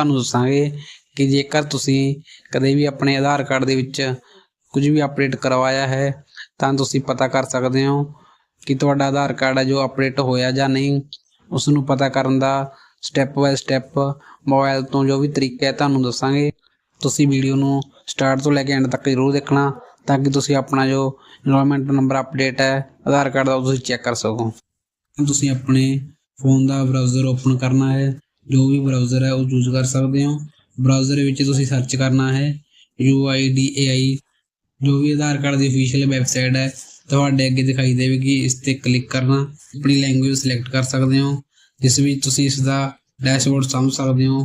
ਤੁਹਾਨੂੰ ਦੱਸਾਂਗੇ ਕਿ ਜੇਕਰ ਤੁਸੀਂ ਕਦੇ ਵੀ ਆਪਣੇ ਆਧਾਰ ਕਾਰਡ ਦੇ ਵਿੱਚ ਕੁਝ ਵੀ ਅਪਡੇਟ ਕਰਵਾਇਆ ਹੈ, ਤਾਂ ਤੁਸੀਂ ਪਤਾ ਕਰ ਸਕਦੇ ਹੋ ਕਿ ਤੁਹਾਡਾ ਆਧਾਰ ਕਾਰਡ ਹੈ ਜੋ ਅਪਡੇਟ ਹੋਇਆ ਜਾਂ ਨਹੀਂ। ਉਸ ਨੂੰ ਪਤਾ ਕਰਨ ਦਾ ਸਟੈਪ ਬਾਏ ਸਟੈਪ ਮੋਬਾਈਲ ਤੋਂ ਜੋ ਵੀ ਤਰੀਕਾ ਹੈ ਤੁਹਾਨੂੰ ਦੱਸਾਂਗੇ। ਤੁਸੀਂ ਵੀਡੀਓ ਨੂੰ ਸਟਾਰਟ ਤੋਂ ਲੈ ਕੇ ਐਂਡ ਤੱਕ ਜ਼ਰੂਰ ਦੇਖਣਾ ਤਾਂ ਕਿ ਤੁਸੀਂ ਆਪਣਾ ਜੋ ਇਨਰੋਲਮੈਂਟ ਨੰਬਰ ਅਪਡੇਟ ਹੈ, ਆਧਾਰ ਕਾਰਡ ਦਾ ਉਹ ਤੁਸੀਂ ਚੈੱਕ ਕਰ ਸਕੋ। ਤੁਸੀਂ ਆਪਣੇ ਫੋਨ ਦਾ ਬਰਾਊਜ਼ਰ ਓਪਨ ਕਰਨਾ ਹੈ। ਜੋ ਵੀ ਬਰਾਊਜ਼ਰ ਹੈ ਉਹ ਯੂਜ਼ ਕਰ ਸਕਦੇ ਹੋ। ਬਰਾਊਜ਼ਰ ਵਿੱਚ ਤੁਸੀਂ ਸਰਚ ਕਰਨਾ ਹੈ UIDAI ਜੋ ਵੀ ਆਧਾਰ ਕਾਰਡ ਦੀ ਅਫੀਸ਼ੀਅਲ ਵੈਬਸਾਈਟ ਹੈ, ਤੁਹਾਡੇ ਅੱਗੇ ਦਿਖਾਈ ਦੇਵੇਗੀ। ਇਸ ਤੇ ਕਲਿੱਕ ਕਰਨਾ, ਆਪਣੀ ਲੈਂਗੁਏਜ ਸਿਲੈਕਟ ਕਰ ਸਕਦੇ ਹੋ। ਜਿਸ ਵਿੱਚ ਤੁਸੀਂ ਇਸ ਦਾ ਡੈਸ਼ਬੋਰਡ ਸਮਝ ਸਕਦੇ ਹੋ।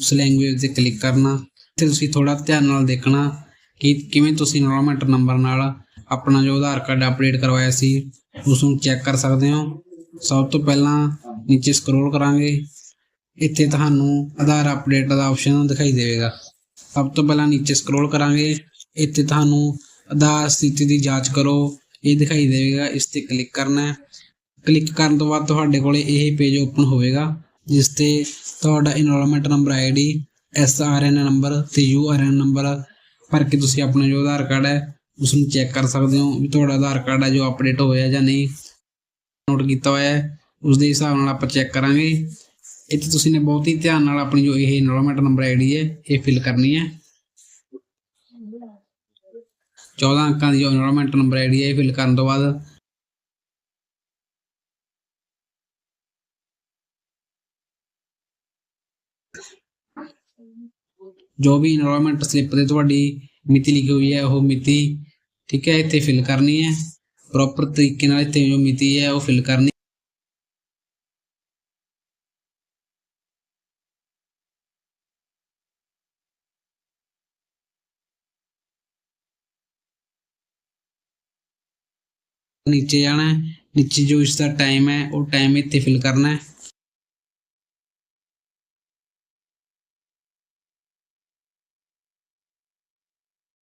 ਉਸ ਲੈਂਗੁਏਜ ਤੇ ਕਲਿੱਕ ਕਰਨਾ, ਤੇ ਤੁਸੀਂ ਥੋੜਾ ਧਿਆਨ ਨਾਲ ਦੇਖਣਾ ਕਿ ਕਿਵੇਂ ਤੁਸੀਂ ਇਨਰੋਲਮੈਂਟ ਨੰਬਰ ਨਾਲ ਆਪਣਾ ਜੋ ਆਧਾਰ ਕਾਰਡ ਅਪਡੇਟ ਕਰਵਾਇਆ ਸੀ, ਉਸ ਨੂੰ ਚੈੱਕ ਕਰ ਸਕਦੇ ਹੋ। ਸਭ ਤੋਂ ਪਹਿਲਾਂ ਨੀਚੇ ਸਕਰੋਲ ਕਰਾਂਗੇ। ਇੱਥੇ ਤੁਹਾਨੂੰ ਆਧਾਰ ਅਪਡੇਟ ਦਾ ਆਪਸ਼ਨ ਦਿਖਾਈ ਦੇਵੇਗਾ। ਸਭ ਤੋਂ ਪਹਿਲਾਂ ਨੀਚੇ ਸਕਰੋਲ ਕਰਾਂਗੇ। ਇੱਥੇ ਤੁਹਾਨੂੰ ਆਧਾਰ ਸਥਿਤੀ ਦੀ ਜਾਂਚ ਕਰੋ। ਇਹ ਦਿਖਾਈ ਦੇਵੇਗਾ, ਇਸ ਤੇ ਕਲਿੱਕ ਕਰਨਾ ਹੈ। ਕਲਿੱਕ ਕਰਨ ਤੋਂ ਬਾਅਦ ਤੁਹਾਡੇ ਕੋਲੇ ਇਹ ਪੇਜ ਓਪਨ ਹੋਵੇਗਾ, ਜਿਸ ਤੇ ਤੁਹਾਡਾ enrolment number ID SRN number ਤੇ ਯੂਆਰਐਨ ਨੰਬਰ ਭਰ ਕੇ ਤੁਸੀਂ ਆਪਣਾ ਜੋ ਆਧਾਰ ਕਾਰਡ ਹੈ ਉਸ ਨੂੰ ਚੈੱਕ ਕਰ ਸਕਦੇ ਹੋ ਵੀ ਤੁਹਾਡਾ ਆਧਾਰ ਕਾਰਡ ਹੈ ਜੋ ਅਪਡੇਟ ਹੋਇਆ ਜਾਂ ਨਹੀਂ। ਨੋਟ ਕੀਤਾ ਹੋਇਆ ਹੈ। ਉਸ ਦੇ ਹਿਸਾਬ ਨਾਲ ਆਪਾਂ ਚੈੱਕ ਕਰਾਂਗੇ। ਇੱਥੇ ਤੁਸੀਂ ਨੇ ਬਹੁਤ ਹੀ ਧਿਆਨ ਨਾਲ ਆਪਣੀ ਜੋ ਇਹ ਇਨਰੋਲਮੈਂਟ ਨੰਬਰ ਆਈਡੀ ਹੈ, ਇਹ ਫਿਲ ਕਰਨੀ ਹੈ। 14 ਅੰਕਾਂ ਦੀ ਜੋ ਇਨਰੋਲਮੈਂਟ ਨੰਬਰ ਆਈਡੀ ਹੈ, ਇਹ ਫਿਲ ਕਰਨ ਤੋਂ ਬਾਅਦ ਜੋ ਵੀ ਇਨਰੋਲਮੈਂਟ ਸਲਿੱਪ ਤੇ ਤੁਹਾਡੀ ਮਿਤੀ ਲਿਖੀ ਹੋਈ ਹੈ, ਉਹ ਮਿਤੀ ਠੀਕ ਹੈ, ਇੱਥੇ ਫਿਲ ਕਰਨੀ ਹੈ। ਪ੍ਰੋਪਰ ਤਰੀਕੇ ਨਾਲ ਇੱਥੇ ਜੋ ਮਿਤੀ ਹੈ, ਉਹ ਫਿਲ ਕਰਨੀ ਨੀਚੇ ਜਾਣਾ ਹੈ, ਨੀਚੇ ਜੋ ਇਸ ਦਾ ਟਾਈਮ ਹੈ, ਉਹ ਟਾਈਮ ਇੱਥੇ ਫਿਲ ਕਰਨਾ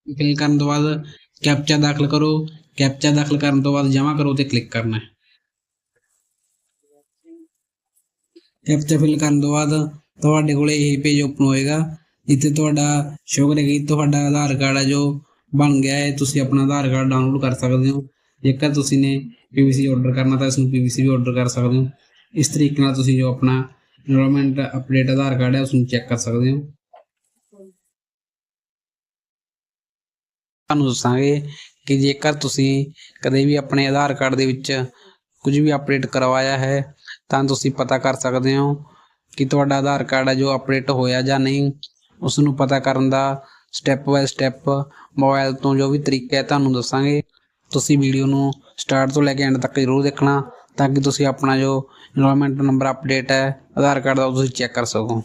ਫਿਲ ਕਰਨ ਤੋਂ ਬਾਅਦ ਕੈਪਚਾ ਦਾਖਲ ਕਰੋ ਕੈਪਚਾ ਦਾਖਲ ਕਰਨ ਤੋਂ ਬਾਅਦ ਜਮ੍ਹਾਂ ਕਰੋ ਤੇ ਕਲਿੱਕ ਕਰਨਾ ਹੈ। ਕੈਪਚਾ ਫਿਲ ਕਰਨ ਤੋਂ ਬਾਅਦ ਤੁਹਾਡੇ ਕੋਲੇ ਇਹ ਪੇਜ ਓਪਨ ਹੋਏਗਾ। ਜਿੱਥੇ ਤੁਹਾਡਾ ਸ਼ੋ ਕਰੇਗਾ, ਤੁਹਾਡਾ ਆਧਾਰ ਕਾਰਡ ਹੈ ਜੋ ਬਣ ਗਿਆ ਹੈ, ਤੁਸੀਂ ਆਪਣਾ ਆਧਾਰ ਕਾਰਡ ਡਾਊਨਲੋਡ ਕਰ ਸਕਦੇ ਹੋ। ਜੇਕਰ ਤੁਸੀਂ ਨੇ ਪੀਵੀਸੀ ਆਰਡਰ ਕਰਨਾ ਤਾਂ ਇਸ ਨੂੰ ਪੀਵੀਸੀ ਵੀ ਆਰਡਰ ਕਰ ਸਕਦੇ ਹੋ। ਇਸ ਤਰੀਕੇ ਨਾਲ ਤੁਸੀਂ ਜੋ ਆਪਣਾ ਇਨਰੋਲਮੈਂਟ ਅਪਡੇਟ ਆਧਾਰ ਕਾਰਡ ਹੈ ਉਸ ਨੂੰ ਚੈੱਕ ਕਰ ਸਕਦੇ ਹੋ। ਤੁਹਾਨੂੰ ਦੱਸਾਂਗੇ ਕਿ ਜੇਕਰ ਤੁਸੀਂ ਕਦੇ ਵੀ ਆਪਣੇ ਆਧਾਰ ਕਾਰਡ ਦੇ ਵਿੱਚ ਕੁਝ ਵੀ ਅਪਡੇਟ ਕਰਵਾਇਆ ਹੈ, ਤਾਂ ਤੁਸੀਂ ਪਤਾ ਕਰ ਸਕਦੇ ਹੋ ਕਿ ਤੁਹਾਡਾ ਆਧਾਰ ਕਾਰਡ ਹੈ ਜੋ ਅਪਡੇਟ ਹੋਇਆ ਜਾਂ ਨਹੀਂ। ਉਸ ਨੂੰ ਪਤਾ ਕਰਨ ਦਾ ਸਟੈਪ ਬਾਏ ਸਟੈਪ ਮੋਬਾਈਲ ਤੋਂ ਜੋ ਵੀ ਤਰੀਕਾ ਹੈ, ਤੁਹਾਨੂੰ ਦੱਸਾਂਗੇ। ਤੁਸੀਂ ਵੀਡੀਓ ਨੂੰ ਸਟਾਰਟ ਤੋਂ ਲੈ ਕੇ ਐਂਡ ਤੱਕ ਜ਼ਰੂਰ ਦੇਖਣਾ ਤਾਂ ਕਿ ਤੁਸੀਂ ਆਪਣਾ ਜੋ ਇਨਰੋਲਮੈਂਟ ਨੰਬਰ ਅਪਡੇਟ ਹੈ, ਆਧਾਰ ਕਾਰਡ ਦਾ ਉਹ ਤੁਸੀਂ ਚੈੱਕ ਕਰ ਸਕੋ।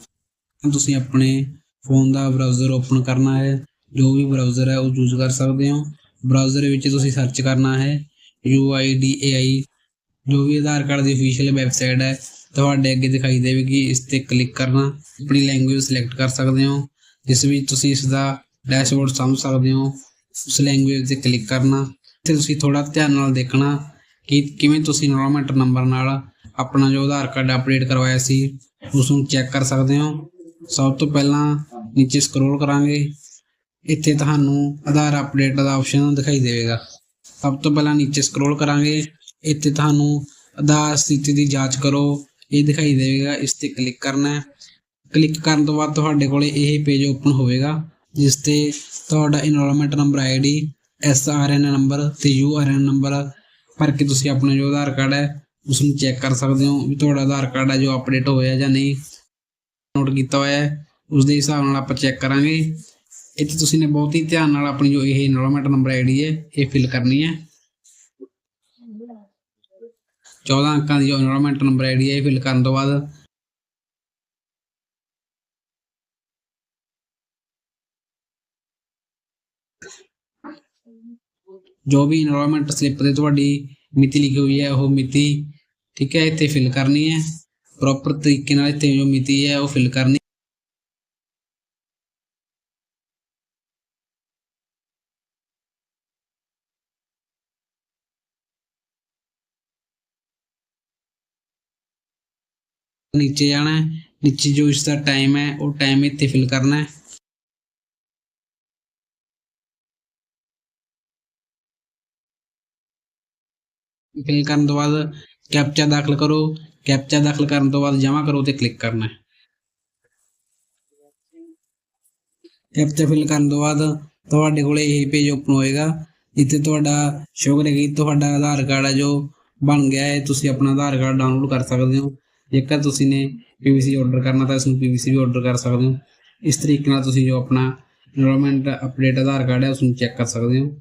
ਤੁਸੀਂ ਆਪਣੇ ਫੋਨ ਦਾ ਬਰਾਊਜ਼ਰ ਓਪਨ ਕਰਨਾ ਹੈ, ਜੋ ਵੀ ਬਰਾਊਜ਼ਰ ਹੈ ਉਹ ਯੂਜ਼ ਕਰ ਸਕਦੇ ਹੋ। ਬਰਾਊਜ਼ਰ ਵਿੱਚ ਤੁਸੀਂ ਸਰਚ ਕਰਨਾ ਹੈ UIDAI ਜੋ ਵੀ ਆਧਾਰ ਕਾਰਡ ਦੀ ਅਫੀਸ਼ੀਅਲ ਵੈਬਸਾਈਟ ਹੈ, ਤੁਹਾਡੇ ਅੱਗੇ ਦਿਖਾਈ ਦੇਵੇਗੀ ਇਸ ਤੇ ਕਲਿੱਕ ਕਰਨਾ, ਆਪਣੀ ਲੈਂਗੁਏਜ ਸਿਲੈਕਟ ਕਰ ਸਕਦੇ ਹੋ। ਜਿਸ ਵਿੱਚ ਤੁਸੀਂ ਇਸ ਦਾ ਡੈਸ਼ਬੋਰਡ ਸਮਝ ਸਕਦੇ ਹੋ, ਉਸ ਲੈਂਗੁਏਜ ਤੇ ਕਲਿੱਕ ਕਰਨਾ। ਤੇ ਤੁਸੀਂ ਥੋੜਾ ਧਿਆਨ ਨਾਲ ਦੇਖਣਾ ਕਿ ਕਿਵੇਂ ਤੁਸੀਂ ਇਨਰੋਲਮੈਂਟ ਨੰਬਰ ਨਾਲ ਆਪਣਾ ਜੋ ਆਧਾਰ ਕਾਰਡ ਅਪਡੇਟ ਕਰਵਾਇਆ ਸੀ, ਉਸ ਨੂੰ ਚੈੱਕ ਕਰ ਸਕਦੇ ਹੋ। ਸਭ ਤੋਂ ਪਹਿਲਾਂ ਨੀਚੇ ਸਕਰੋਲ ਕਰਾਂਗੇ। ਇੱਥੇ ਤੁਹਾਨੂੰ ਆਧਾਰ ਅਪਡੇਟ ਦਾ ਆਪਸ਼ਨ ਦਿਖਾਈ ਦੇਵੇਗਾ। ਸਭ ਤੋਂ ਪਹਿਲਾਂ ਨੀਚੇ ਸਕਰੋਲ ਕਰਾਂਗੇ। ਇੱਥੇ ਤੁਹਾਨੂੰ ਆਧਾਰ ਸਥਿਤੀ ਦੀ ਜਾਂਚ ਕਰੋ। ਇਹ ਦਿਖਾਈ ਦੇਵੇਗਾ, ਇਸ ਤੇ ਕਲਿੱਕ ਕਰਨਾ ਹੈ। ਕਲਿੱਕ ਕਰਨ ਤੋਂ ਬਾਅਦ ਤੁਹਾਡੇ ਕੋਲੇ ਇਹ ਪੇਜ ਓਪਨ ਹੋਵੇਗਾ, ਜਿਸ ਤੇ ਤੁਹਾਡਾ enrolment number ID S R SRN number ਤੇ ਐਨ ਨੰਬਰ ਭਰ ਕੇ ਤੁਸੀਂ ਆਪਣਾ ਜੋ ਆਧਾਰ ਕਾਰਡ ਹੈ ਉਸ ਨੂੰ ਚੈੱਕ ਕਰ ਸਕਦੇ ਹੋ ਵੀ ਤੁਹਾਡਾ ਆਧਾਰ ਕਾਰਡ ਹੈ ਜੋ ਅਪਡੇਟ ਹੋਇਆ ਜਾਂ ਨਹੀਂ। ਨੋਟ ਕੀਤਾ ਹੋਇਆ ਹੈ ਉਸ ਦੇ ਹਿਸਾਬ ਨਾਲ ਆਪਾਂ ਚੈੱਕ ਕਰਾਂਗੇ। ਇੱਥੇ ਤੁਸੀਂ ਨੇ ਬਹੁਤ ਹੀ ਧਿਆਨ ਨਾਲ ਆਪਣੀ ਜੋ ਇਹ ਇਨਰੋਲਮੈਂਟ ਨੰਬਰ ਆਈਡੀ ਹੈ, ਇਹ ਫਿਲ ਕਰਨੀ ਹੈ। 14 ਅੰਕਾਂ ਦੀ ਜੋ ਇਨਰੋਲਮੈਂਟ ਨੰਬਰ ਆਈਡੀ ਹੈ, ਇਹ ਫਿਲ ਕਰਨ ਤੋਂ ਬਾਅਦ ਜੋ ਵੀ ਇਨਰੋਲਮੈਂਟ ਸਲਿੱਪ ਤੇ ਤੁਹਾਡੀ ਮਿਤੀ ਲਿਖੀ ਹੋਈ ਹੈ, ਉਹ ਮਿਤੀ, ਠੀਕ ਹੈ, ਇੱਥੇ ਫਿਲ ਕਰਨੀ ਹੈ। ਪ੍ਰੋਪਰ ਤਰੀਕੇ ਨਾਲ ਇੱਥੇ ਜੋ ਮਿਤੀ ਹੈ, ਉਹ ਫਿਲ ਕਰਨੀ ਨੀਚੇ ਜਾਣਾ ਹੈ, ਨੀਚੇ ਜੋ ਇਸ ਦਾ ਟਾਈਮ ਹੈ, ਉਹ ਟਾਈਮ ਇੱਥੇ ਫਿਲ ਕਰਨਾ ਹੈ। ਫਿਲ ਕਰਨ ਤੋਂ ਬਾਅਦ ਕੈਪਚਾ ਦਾਖਲ ਕਰੋ ਕੈਪਚਾ ਦਾਖਲ ਕਰਨ ਤੋਂ ਬਾਅਦ ਜਮ੍ਹਾਂ ਕਰੋ ਤੇ ਕਲਿੱਕ ਕਰਨਾ ਹੈ। ਕੈਪਚਾ ਫਿਲ ਕਰਨ ਤੋਂ ਬਾਅਦ ਤੁਹਾਡੇ ਕੋਲੇ ਇਹ ਪੇਜ ਓਪਨ ਹੋਏਗਾ। ਜਿੱਥੇ ਤੁਹਾਡਾ ਸ਼ੋ ਕਰੇਗਾ ਕਿ ਤੁਹਾਡਾ ਆਧਾਰ ਕਾਰਡ ਹੈ ਜੋ ਬਣ ਗਿਆ ਹੈ, ਤੁਸੀਂ ਆਪਣਾ ਆਧਾਰ ਕਾਰਡ ਡਾਊਨਲੋਡ ਕਰ ਸਕਦੇ ਹੋ। ਜੇਕਰ ਤੁਸੀਂ ਨੇ ਪੀਵੀਸੀ ਆਰਡਰ ਕਰਨਾ ਤਾਂ ਇਸ ਨੂੰ ਪੀਵੀਸੀ ਵੀ ਆਰਡਰ ਕਰ ਸਕਦੇ ਹੋ। ਇਸ ਤਰੀਕੇ ਨਾਲ ਤੁਸੀਂ ਜੋ ਆਪਣਾ ਇਨਰੋਲਮੈਂਟ ਅਪਡੇਟ ਆਧਾਰ ਕਾਰਡ ਹੈ ਉਸ ਨੂੰ ਚੈੱਕ ਕਰ ਸਕਦੇ ਹੋ।